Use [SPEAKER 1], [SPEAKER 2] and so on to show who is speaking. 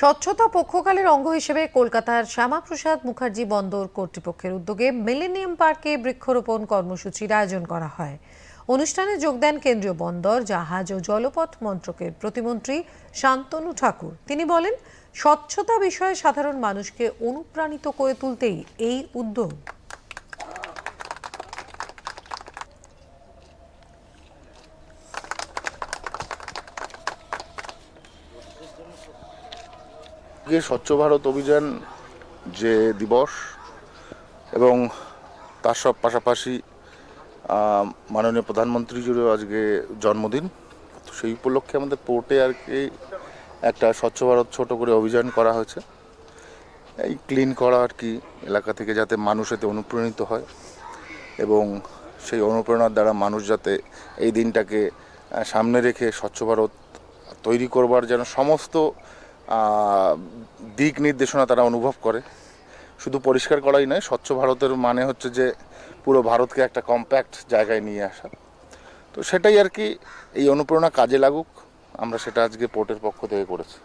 [SPEAKER 1] স্বচ্ছতা পক্ষকালের অঙ্গ হিসেবে কলকাতার শ্যামাপ্রসাদ মুখার্জি বন্দর কর্তৃপক্ষের উদ্যোগে মিলেনিয়াম পার্কে বৃক্ষরোপণ কর্মসূচির আয়োজন করা হয়। অনুষ্ঠানে যোগ দেন কেন্দ্রীয় বন্দর, জাহাজ ও জলপথ মন্ত্রকের প্রতিমন্ত্রী শান্তনু ঠাকুর। তিনি বলেন, স্বচ্ছতা বিষয়ে সাধারণ মানুষকে অনুপ্রাণিত করে তুলতেই এই উদ্যোগ।
[SPEAKER 2] আজকে স্বচ্ছ ভারত অভিযান যে দিবস এবং তার সব পাশাপাশি মাননীয় প্রধানমন্ত্রীজিরও আজকে জন্মদিন। সেই উপলক্ষে আমাদের পোর্টে আর কি একটা স্বচ্ছ ভারত ছোট করে অভিযান করা হয়েছে। এই ক্লিন করা আর কি এলাকা থেকে যাতে মানুষ এতে অনুপ্রাণিত হয় এবং সেই অনুপ্রেরণার দ্বারা মানুষ যাতে এই দিনটাকে সামনে রেখে স্বচ্ছ ভারত তৈরি করবার যেন সমস্ত দিক নির্দেশনা তারা অনুভব করে। শুধু পরিষ্কার করাই নয়, স্বচ্ছ ভারতের মানে হচ্ছে যে পুরো ভারতকে একটা কম্প্যাক্ট জায়গায় নিয়ে আসা। তো সেটাই আর কি, এই অনুপ্রেরণা কাজে লাগুক, আমরা সেটা আজকে পোর্টের পক্ষ থেকে করেছি।